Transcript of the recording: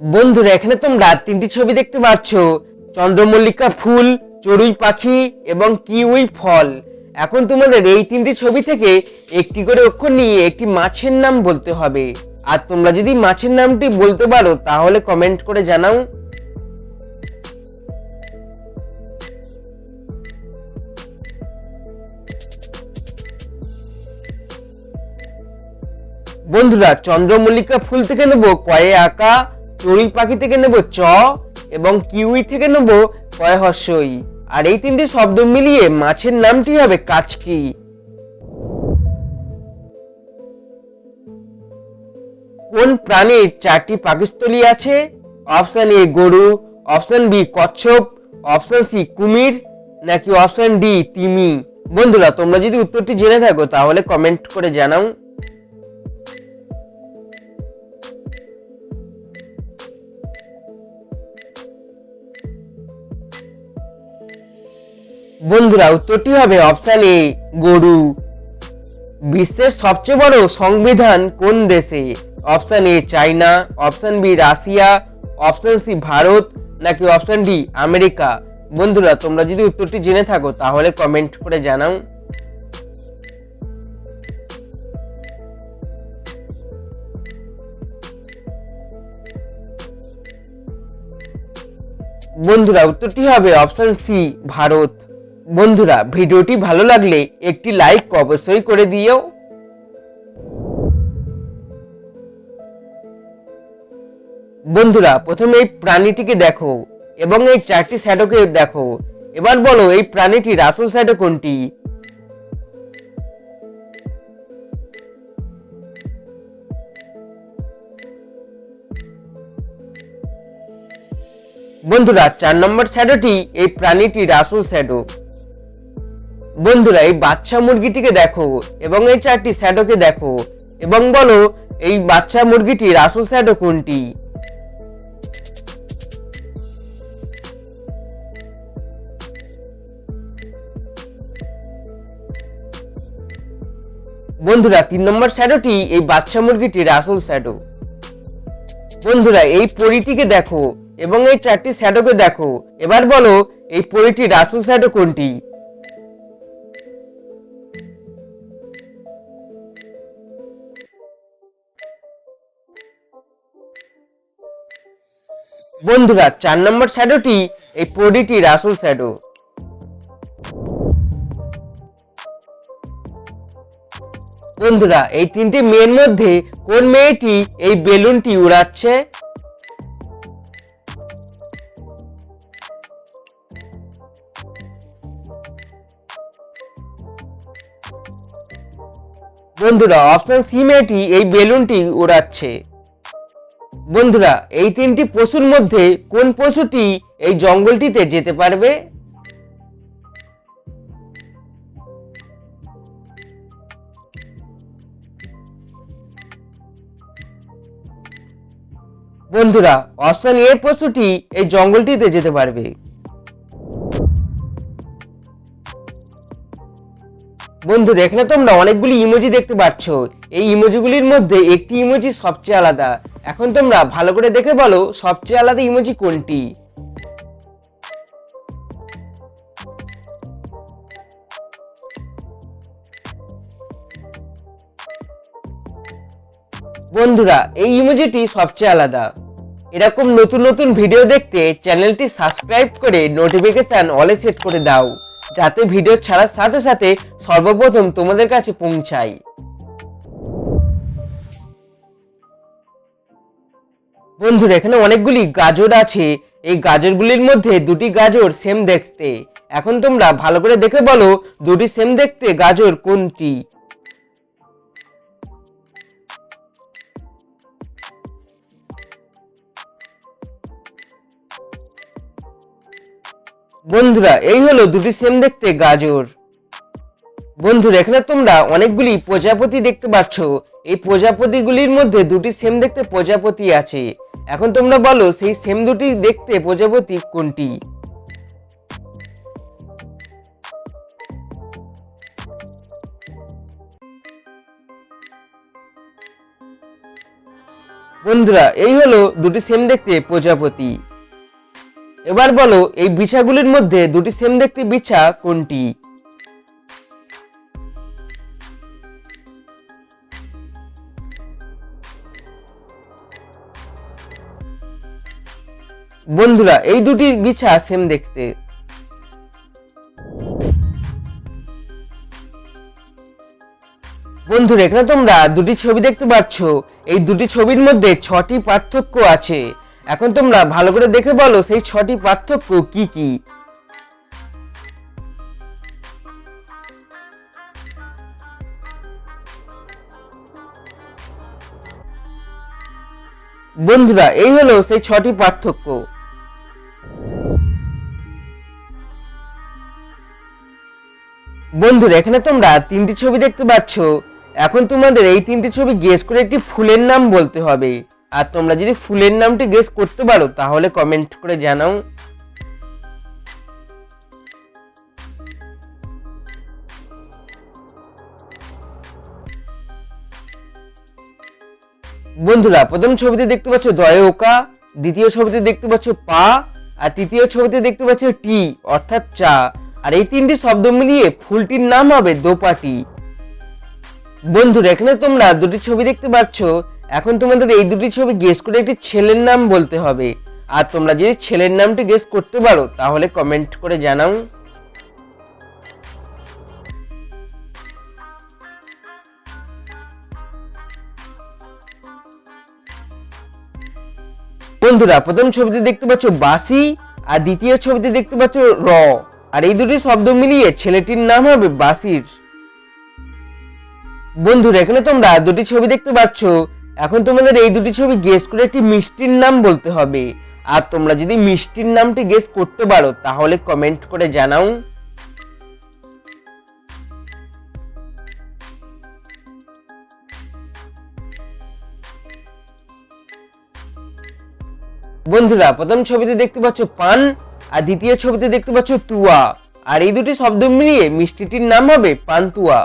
বন্ধুরা, এখানে তোমরা তিনটি ছবি দেখতে পাচ্ছ। চন্দ্রমল্লিকা ফুল, চড়ুই পাখি এবং কিউই ফল। এখন তোমাদের এই তিনটি ছবি থেকে একটি করে অক্ষর নিয়ে একটি মাছের নাম বলতে হবে। আর তোমরা যদি মাছের নামটি বলতে পারো, তাহলে কমেন্ট করে জানাও। বন্ধুরা, চন্দ্রমল্লিকা ফুল থেকে নেব কয়ে আঁকা চড়ুই পাখি থেকে নেব চ এবং কিউই থেকে নেব কয় হর্ষই আর এই তিনটি শব্দ মিলিয়ে মাছের নামটি হবে কাচকি। কোন প্রাণীর চারটি পাকস্থলী আছে? অপশন এ গরু, অপশন বি কচ্ছপ, অপশন সি কুমির, নাকি অপশন ডি তিমি? বন্ধুরা, তোমরা যদি উত্তরটি জেনে থাকো, তাহলে কমেন্ট করে জানাও। বন্ধুরা, উত্তরটি হবে অপশান এ গরু। বিশ্বের সবচেয়ে বড় সংবিধান কোন দেশে? Option A China option B Russia option C Bharat, নাকি অপশন ডি আমেরিকা? বন্ধুরা, তোমরা যদি উত্তরটি জেনে থাকো, তাহলে কমেন্ট করে জানাও। বন্ধুরা, উত্তরটি হবে অপশন সি ভারত। বন্ধুরা, ভিডিওটি ভালো লাগলে একটি লাইক অবশ্যই করে দিও। বন্ধুরা, প্রথমে এই প্রাণীটিকে দেখো এবং এই চারটি শ্যাডোকে দেখো। এবার বলো, এই প্রাণীটির আসল শ্যাডো কোনটি? বন্ধুরা, চার নম্বর শ্যাডোটি এই প্রাণীটির আসল শ্যাডো। বন্ধুরা এই বাচ্চা মুরগিটিকে দেখো এবং এই চারটি শ্যাডোকে দেখো এবং বলো, এই বাচ্চা মুরগিটির আসল শ্যাডো কোনটি? বন্ধুরা, তিন নম্বর শ্যাডোটি এই বাচ্চা মুরগিটির আসল শ্যাডো বন্ধুরা, এই পরিটিকে দেখো এবং এই চারটি শ্যাডোকে দেখো। এবার বলো, এই পরিটির আসল শ্যাডো কোনটি? বন্ধুরা, চার নম্বর শ্যাডোটি এই পরিটির আসল শ্যাডো বন্ধুরা, এই তিনটি মেয়ের মধ্যে কোন মেয়েটি এই বেলুনটি উড়াচ্ছে? বন্ধুরা অপশন সি মেয়েটি এই বেলুনটি উড়াচ্ছে। বন্ধুরা, এই তিনটি পশুর মধ্যে কোন পশুটি এই জঙ্গলটিতে যেতে পারবে? বন্ধুরা, অপশন এ পশুটি এই জঙ্গলটিতে যেতে পারবে। বন্ধুরা এখানে তোমরা, অনেকগুলি ইমোজি দেখতে পাচ্ছ। এই ইমোজিগুলির মধ্যে একটি ইমোজি সবচেয়ে আলাদা। এখন তোমরা ভালো করে দেখে বলো, সবচেয়ে আলাদা ইমোজি কোনটি? বন্ধুরা, এই ইমোজিটি সবচেয়ে আলাদা। এরকম নতুন নতুন ভিডিও দেখতে চ্যানেলটি সাবস্ক্রাইব করে নোটিফিকেশন অলে সেট করে দাও। যাতে ভিডিও ছাড়ার সাথে সাথে সর্বপ্রথম তোমাদের কাছে পৌঁছায় বন্ধুরা, এখানে অনেকগুলি গাজর আছে। এই গাজরগুলির মধ্যে দুটি গাজর সেম দেখতে। এখন তোমরা ভালো করে দেখে বলো, দুটি সেম দেখতে গাজর কোনটি? বন্ধুরা, এই হলো দুটি সেম দেখতে, গাজর। বন্ধুরা, এখানে তোমরা অনেকগুলি প্রজাপতি দেখতে পাচ্ছ। এই প্রজাপতিগুলির মধ্যে দুটি সেম দেখতে প্রজাপতি আছে। এখন তোমরা বলো, সেই সেম দুটি দেখতে প্রজাপতি কোনটি? বন্ধুরা, এই হলো দুটি সেম দেখতে প্রজাপতি। এবার বলো, এই বিছাগুলির মধ্যে দুটি সেম দেখতে বিছা কোনটি? বন্ধুরা, এই দুটি বিছা সেম দেখতে। বন্ধুরা, এখানে তোমরা দুটি ছবি দেখতে পাচ্ছ। এই দুটি ছবির মধ্যে ছটি পার্থক্য আছে। এখন তোমরা ভালো করে দেখে বলো সেই ছটি পার্থক্য কি কি? বন্ধুরা, এই হলো সেই ছটি পার্থক্য। বন্ধুরা, এখানে তোমরা তিনটি ছবি দেখতে পাচ্ছ। এখন তোমাদের এই তিনটি ছবি গেস করে একটি ফুলের নাম বলতে হবে। আর তোমরা যদি ফুলের নামটি গেস করতে পারো, তাহলে কমেন্ট করে জানাও। বন্ধুরা, প্রথম ছবিতে দেখতে পাচ্ছ দয়ে ওকা দ্বিতীয় ছবিতে দেখতে পাচ্ছ পা, আর তৃতীয় ছবিতে দেখতে পাচ্ছ টি, অর্থাৎ চা। আর এই তিনটি শব্দ মিলিয়ে ফুলটির নাম হবে দোপাটি। বন্ধুরা, এখানে তোমরা দুটি ছবি দেখতে পাচ্ছ। এখন তোমাদের এই দুটি ছবি গেস করে একটি ছেলের নাম বলতে হবে। আর তোমরা যদি ছেলের নামটি গেস করতে পারো, তাহলে কমেন্ট করে জানাও। বন্ধুরা, প্রথম ছবিতে দেখতে পাচ্ছ বাসি, আর দ্বিতীয় ছবিতে দেখতে পাচ্ছ র। আর এই দুটি শব্দ মিলিয়ে ছেলেটির নাম হবে বাসির। বন্ধুরা, এখানে তোমরা দুটি ছবি দেখতে পাচ্ছ। এখন তোমাদের এই দুটি ছবি গেস করে একটি মিষ্টির নাম বলতে হবে। আর তোমরা যদি মিষ্টির নামটি গেস করতে পারো, তাহলে কমেন্ট করে জানাও। বন্ধুরা, প্রথম ছবিতে দেখতে পাচ্ছ পান, আর দ্বিতীয় ছবিতে দেখতে পাচ্ছ তুয়া। আর এই দুটি শব্দ মিলিয়ে মিষ্টিটির নাম হবে পান্তুয়া।